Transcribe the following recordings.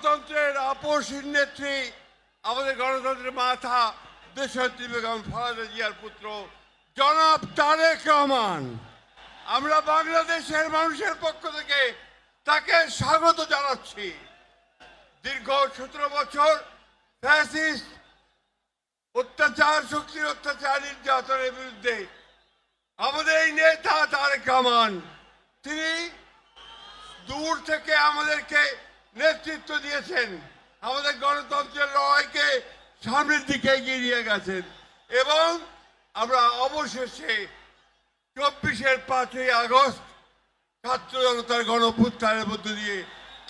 গণতন্ত্রের আপসীন নেত্রী, আমাদের গণতন্ত্রের মাথা দেশত্রী বেগম খালেদা জিয়ার পুত্র, জনাব তারেক রহমান। আমরা বাংলাদেশের মানুষের পক্ষ থেকে তাকে স্বাগত জানাচ্ছি। দীর্ঘ সতেরো বছর ফ্যাসিস্ট, অত্যাচার, শক্তির অত্যাচার, নির্যাতনের বিরুদ্ধে আমাদের এই নেতা তারেক রহমান, তিনি দূর থেকে আমাদেরকে নেতৃত্ব দিয়েছেন। আমাদের গণতন্ত্রের লড়াইকে সামনের দিকে এগিয়ে নিয়ে গেছেন। এবং আমরা অবশেষে চব্বিশের পাঁচই আগস্ট ছাত্র জনতার গণপুত্থানের মধ্য দিয়ে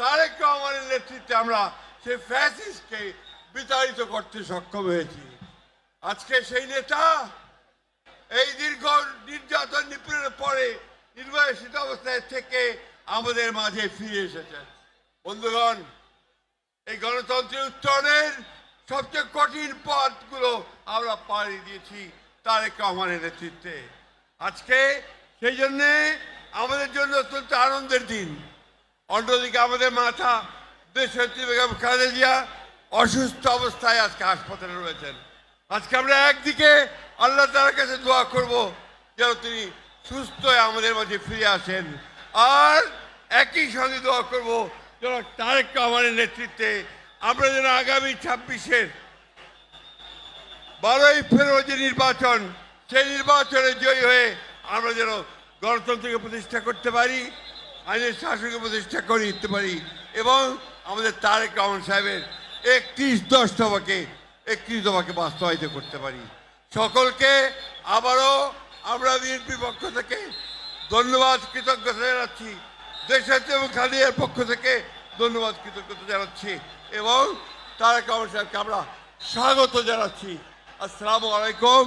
তারেক রহমানের নেতৃত্বে আমরা সেই ফ্যাসিস্টকে বিতাড়িত করতে সক্ষম হয়েছি। আজকে সেই নেতা এই দীর্ঘ নির্যাতন নিপীড়নের পরে নির্বাসিত অবস্থায় থেকে আমাদের মাঝে ফিরে এসেছেন। বন্ধুগণ, এই গণতন্ত্রের উত্তরণের সবচেয়ে কঠিন পথগুলো আমরা পাড়ি দিয়েছি তারেক রহমানের নেতৃত্বে। আজকে সেই জন্যে আমাদের জন্য অত্যন্ত আনন্দের দিন। অন্যদিকে আমাদের মাথা দেশত্রী বেগম খালেদা জিয়া অসুস্থ অবস্থায় আজকে হাসপাতালে রয়েছেন। আজকে আমরা একদিকে আল্লাহ তালার কাছে দোয়া করব যেন তিনি সুস্থ আমাদের মাঝে ফিরে আসেন। আর একই সঙ্গে দোয়া করব তারেক রহমানের নেতৃত্বে আমরা যেন আগামী ছাব্বিশের বারোই ফেব্রুয়ারি যে নির্বাচন, সেই নির্বাচনে জয়ী হয়ে আমরা যেন গণতন্ত্রকে প্রতিষ্ঠা করতে পারি, আইনের শাসনকে প্রতিষ্ঠা করে দিতে পারি এবং আমাদের তারেক রহমান সাহেবের একত্রিশ দশ দফাকে একত্রিশ দফাকে বাস্তবায়িত করতে পারি। সকলকে আবারও আমরা বিএনপির পক্ষ থেকে ধন্যবাদ, কৃতজ্ঞতা জানাচ্ছি। দেশের এবং খালিয়ার পক্ষ থেকে ধন্যবাদ, কৃতজ্ঞতা জানাচ্ছি এবং তারা সাহেবকে আমরা স্বাগত জানাচ্ছি। আসসালামু আলাইকুম।